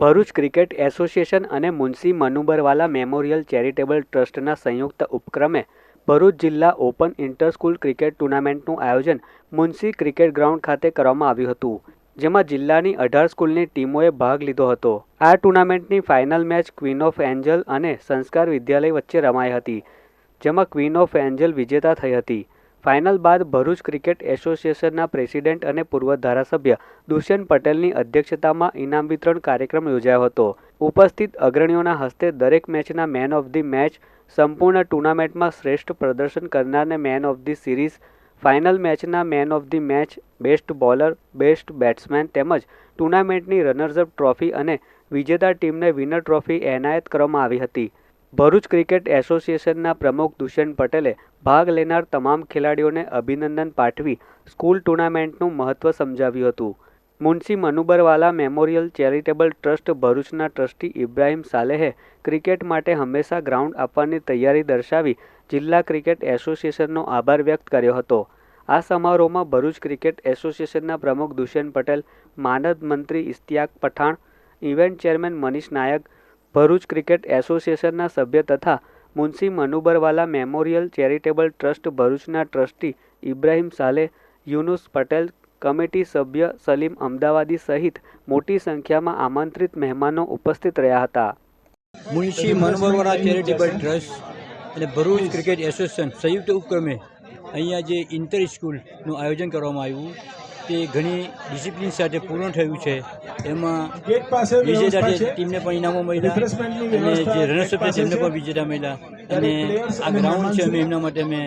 Bharuch cricket association અને Munshi Manubarwala memorial charitable ટ્રસ્ટના સંયુક્ત ઉપક્રમે ભરૂચ જિલ્લા ઓપન ઇન્ટર સ્કૂલ ક્રિકેટ ટુર્નામેન્ટનું આયોજન મુનશી ક્રિકેટ ગ્રાઉન્ડ ખાતે કરવામાં આવ્યું હતું, જેમાં જિલ્લાની અઢાર સ્કૂલની ટીમોએ ભાગ લીધો હતો. આ ટુર્નામેન્ટની final match queen of angel અને સંસ્કાર વિદ્યાલય વચ્ચે રમાઈ હતી, જેમાં ક્વીન ઓફ એન્જલ વિજેતા થઈ હતી. ફાઇનલ બાદ ભરૂચ ક્રિકેટ એસોસિએશનના પ્રેસિડેન્ટ અને પૂર્વ ધારાસભ્ય દુષ્યંત પટેલની અધ્યક્ષતામાં ઇનામ વિતરણ કાર્યક્રમ યોજાયો હતો. ઉપસ્થિત અગ્રણીઓના હસ્તે દરેક મેચના મેન ઓફ ધી મેચ, સંપૂર્ણ ટુર્નામેન્ટમાં શ્રેષ્ઠ પ્રદર્શન કરનારને man of the series, final મેચના man of the match, best bowler, best batsman તેમજ ટુર્નામેન્ટની રનર્સઅપ ટ્રોફી અને વિજેતા ટીમને વિનર ટ્રોફી એનાયત કરવામાં આવી હતી. ભરૂચ ક્રિકેટ એસોસિએશનના પ્રમુખ દુષ્યંત પટેલે ભાગ લેનાર તમામ ખેલાડીઓને અભિનંદન પાઠવી સ્કૂલ ટુર્નામેન્ટનું મહત્ત્વ સમજાવ્યું હતું. Munshi Manubarwala memorial charitable trust ભરૂચના ટ્રસ્ટી ઇબ્રાહિમ સાલેહે ક્રિકેટ માટે હંમેશા ગ્રાઉન્ડ આપવાની તૈયારી દર્શાવી જિલ્લા ક્રિકેટ એસોસિએશનનો આભાર વ્યક્ત કર્યો હતો. આ સમારોહમાં ભરૂચ ક્રિકેટ એસોસિએશનના પ્રમુખ દુષ્યંત પટેલ, માનદ મંત્રી Ishtiyaq Pathan, event chairman Manish Nayak Bharuch cricket એસોસિએશનના સભ્ય તથા Munshi Manubarwala memorial charitable trust ભરૂચના ટ્રસ્ટી ઇબ્રાહિમ સાલે, યુનુસ પટેલ, કમિટી સભ્ય સલીમ અમદાવાદી સહિત મોટી સંખ્યામાં આમંત્રિત મહેમાનો ઉપસ્થિત રહ્યા હતા. મુનશી મનુબરવાલા ચેરિટેબલ ટ્રસ્ટ અને ભરૂચ ક્રિકેટ એસોસિએશન સંયુક્ત ઉપક્રમે અહીંયા જે ઇન્ટર સ્કૂલનું આયોજન કરવામાં આવ્યું તે ઘણી ડિસિપ્લિન સાથે પૂર્ણ થયું છે. એમાં વિજેતા ટીમને પણ ઇનામો મળ્યા અને જે રનર્સઅપ છે તેમને પણ વિજેતા મળ્યા. અને આ ગ્રાઉન્ડ છે અમે એમના માટે અમે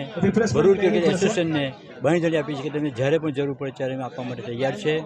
ભરૂચ ક્રિકેટ એસોસિએશનને બાંધણી આપી છે કે તમે જ્યારે પણ જરૂર પડે ત્યારે અમે આપવા માટે તૈયાર છે.